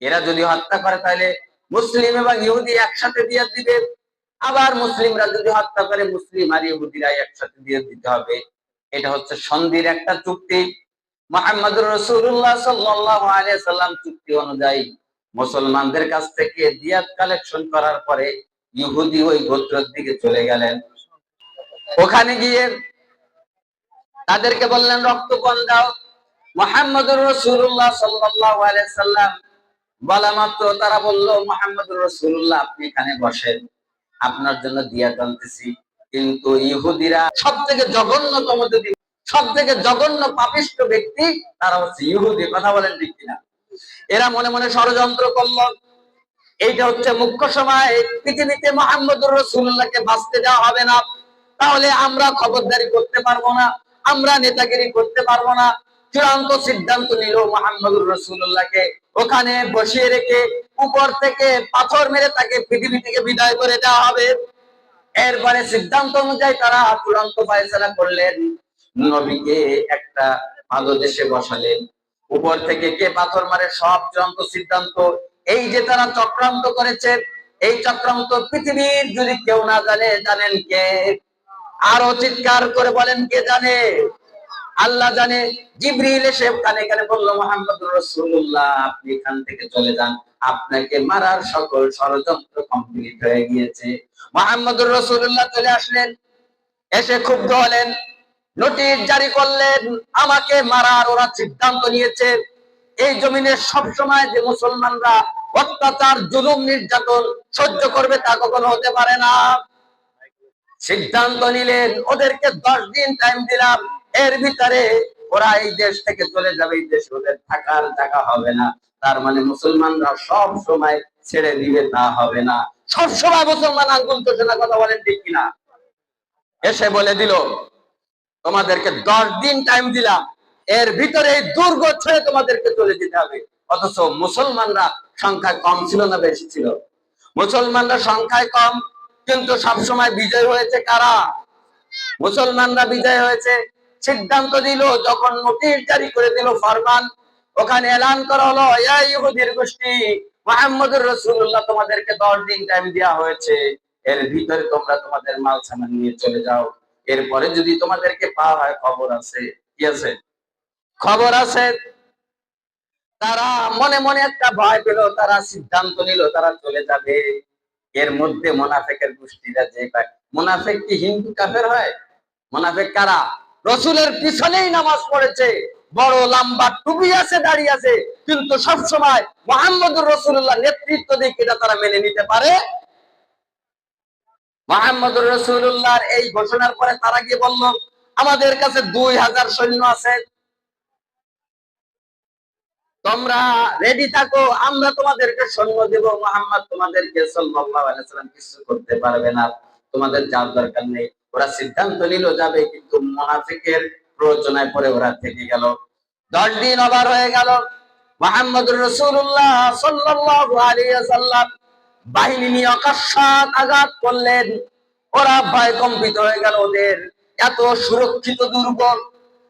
এরা যদি হত্যা করে তাহলে মুসলিম এবং ইহুদি একসাথে দিয়ে দিবে। আবার মুসলিমরা যদি হত্যা করে, মুসলিম আর ইহুদিরা একসাথে দিয়ে দিতে হবে। এটা হচ্ছে সন্ধির একটা চুক্তি। মোহাম্মদুর রসুল্লাহ সাল্লাম চুক্তি অনুযায়ী মুসলমানদের কাছ থেকে দিয়াত কালেকশন করার পরে ইহুদি ওই গোত্রের দিকে চলে গেলেন। ওখানে গিয়ে তাদেরকে বললেন রক্তপণ দাও। মোহাম্মদুর রসুল্লাহ সাল্লাহ সাল্লাম বলা মাত্র তারা বলল, মোহাম্মদুর রসুল্লাহ আপনি এখানে বসেন। আপনার জন্য দিয়া টানতেছি কিন্তু ইহুদিরা সব থেকে জঘন্যতম যদি সব থেকে জঘন্য পাপিষ্ট ব্যক্তি, তারা হচ্ছে ইহুদি। কথা বলেন ঠিক কিনা? এরা মনে মনে ষড়যন্ত্র করল। এইটা হচ্ছে মুখ্য সময়। পৃথিবীতে মোহাম্মদুর রসুল্লাহকে বাঁচতে দেওয়া হবে না। তাহলে আমরা খবরদারি করতে পারব না। আমরা নেতাগিরি করতে পারব না। চূড়ান্ত সিদ্ধান্ত নিল মোহাম্মদুর রসুল্লাহকে ওখানে বসিয়ে রেখে উপর থেকে পাথর মেরে তাকে পৃথিবী থেকে বিদায় করে দেওয়া হবে। এরপরে সিদ্ধান্ত অনুযায়ী তারা চূড়ান্ত ফয়সলা করলেন। নবীকে একটা ভালো দেশে বসালেন। উপর থেকে কে পাথর মারে সব চূড়ান্ত সিদ্ধান্ত। এই যে তারা চক্রান্ত করেছে, এই চক্রান্ত পৃথিবীর যদি কেউ না জানে, জানেন কে? আরও চিৎকার করে বলেন, কে জানে? আল্লাহ জানে, জিব্রিল এসে কানে কানে বলল মোহাম্মদ রসুল্লাহ আপনি এখান থেকে চলে যান। আপনাকে মারার সকল ষড়যন্ত্র কমপ্লিট হয়ে গিয়েছে। মোহাম্মদুর রসুল্লাহ চলে আসলেন। এসে ক্ষুব্ধ হলেন। নোটিশ জারি করলেন, আমাকে মারার ওরা সিদ্ধান্ত নিয়েছে। এই জমিনে সব সময় যে মুসলমানরা অত্যাচার, জুলুম, নির্যাতন সহ্য করবে তা কখনো হতে পারে না। সিদ্ধান্ত নিলেন। ওদেরকে দশ দিন টাইম দিলাম। এর ভিতরে ওরা এই দেশ থেকে চলে যাবে, এই দেশে ওদের থাকার জায়গা হবে না। তার মানে মুসলমানরা সব সময় ছেড়ে দিবে, তা হবে না। সব সময় মুসলমান আঙ্গুল না কথা বলেন ঠিক কিনা? এসে বলে দিল, তোমাদেরকে দশ দিন টাইম দিলাম। এর ভিতরে এই দুর্গ ছেড়ে তোমাদেরকে চলে যেতে হবে। অথচ মুসলমানরা সংখ্যায় কম ছিল না বেশি ছিল? মুসলমানরা সংখ্যায় কম, কিন্তু সবসময় বিজয় হয়েছে কারা? মুসলমানরা বিজয় হয়েছে সিদ্ধান্ত দিল, যখন নোটিশ জারি করে দিল ফরমান, ওখানে এলান করা হলো ইহুদির গোষ্ঠী, মোহাম্মদুর রসুল্লাহ তোমাদেরকে দশ দিন টাইম দেওয়া হয়েছে। এর ভিতরে তোমরা তোমাদের মাল সামান নিয়ে চলে যাও। এরপরে যদি তোমাদেরকে পাওয়া হয়, খবর আছে। কি আছে? খবর আছে, তারা মনে মনে একটা ভয় পেল, তারা সিদ্ধান্ত নিল, তারা চলে যাবে। এর মধ্যে মোনাফেকের গোষ্ঠীরা যে পায় মোনাফেক কি হিন্দু কাফের হয়? মোনাফেক কারা? রসুলের পিছনেই নামাজ পড়েছে। বড় লম্বা টুপি আছে দাঁড়িয়ে আছে, কিন্তু সব সময় মোহাম্মদুর রসুল্লাহ নেতৃত্ব দিক এটা তারা মেনে নিতে পারে? মোহাম্মদুর রসুল্লাহর এই ঘোষণার পরে তারা গিয়ে বলল, আমাদের কাছে দুই হাজার সৈন্য আছে। তোমরা রেডি থাকো, আমরা তোমাদেরকে সৈন্য দেব। মোহাম্মদ তোমাদেরকে সাল্লাম কিছু করতে পারবে না। তোমাদের যাওয়ার দরকার নেই। ওরা সিদ্ধান্ত নিল যাবে, কিন্তু মুনাফিকের প্রয়োজনায় পরে ওরা থেকে গেল। দশ দিন আবার হয়ে গেল। মোহাম্মদুর আলাইহি সাল্লাম বাহিনী নিয়ে অকস্মাৎ আঘাত করলেন। ওরা ভয় কম্পিত হয়ে গেল ওদের। এত সুরক্ষিত দুর্গ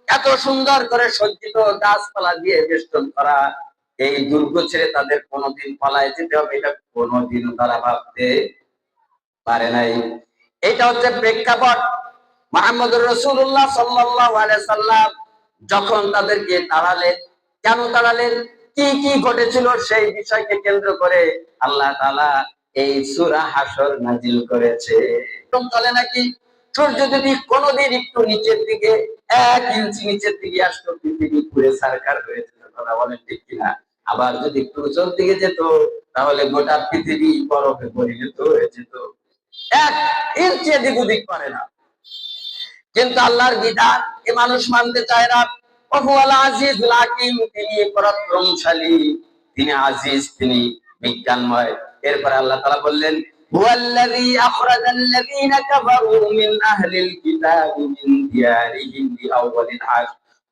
এত সুন্দর করে সজ্জিত গাছপালা দিয়ে বেষ্টন করা। এই দুর্গ ছেড়ে তাদের কোনোদিন পালায় যেতে হবে, এটা কোনোদিনও তারা ভাবতে পারে নাই। এটা হচ্ছে প্রেক্ষাপট। মোহাম্মদুর রসুল্লাহ সাল্লাহ সাল্লাম যখন তাদেরকে তাড়ালেন কেন তাড়ালেন কি কি ঘটেছিল সেই বিষয়কে কেন্দ্র করে আল্লাহ তালা এই সুরা হাসর নাজিল করেছে। চলে নাকি, সূর্য যদি কোনোদিন একটু নিচের দিকে, এক ইঞ্চি নিচের দিকে আসতো, পৃথিবী ঘুরে সার্কার হয়ে যেত, কথা বলেন ঠিক কিনা? আবার যদি একটু দিকে যেত, তাহলে গোটা পৃথিবী বরফে পরিণত হয়ে যেত। এক ইঞ্চি এদিক ওদিক করে না। কিন্তু আল্লাহর বিধান, এ মানুষ মানতে চায় না।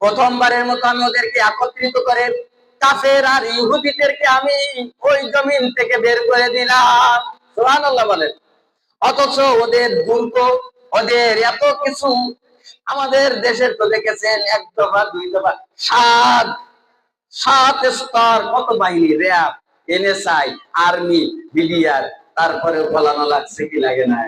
প্রথমবারের মতো আমি ওদেরকে একত্রিত করে কাফের আর ইহুদিদেরকে আমি ওই জমিন থেকে বের করে দিলাম। বলেন। অথচ ওদের দুর্গ ওদের এত কিছু আমাদের দেশের তো দেখেছেন, এক দফা, দুই দফা, সাত সাত স্তর কত বাহিনী, র্যাব, এনএসআই, আর্মি, বিডিআর তারপরে পালানো লাগছে কি লাগে না?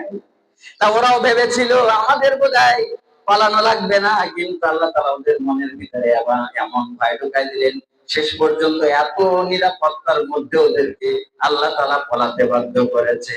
তা ওরাও ভেবেছিল, আমাদের বোধহয় পালানো লাগবে না, কিন্তু আল্লাহ তালা ওদের মনের ভিতরে আবার এমন ভয় ঢুকাই দিলেন, শেষ পর্যন্ত এত নিরাপত্তার মধ্যে ওদেরকে আল্লাহ তালা পলাতে বাধ্য করেছে।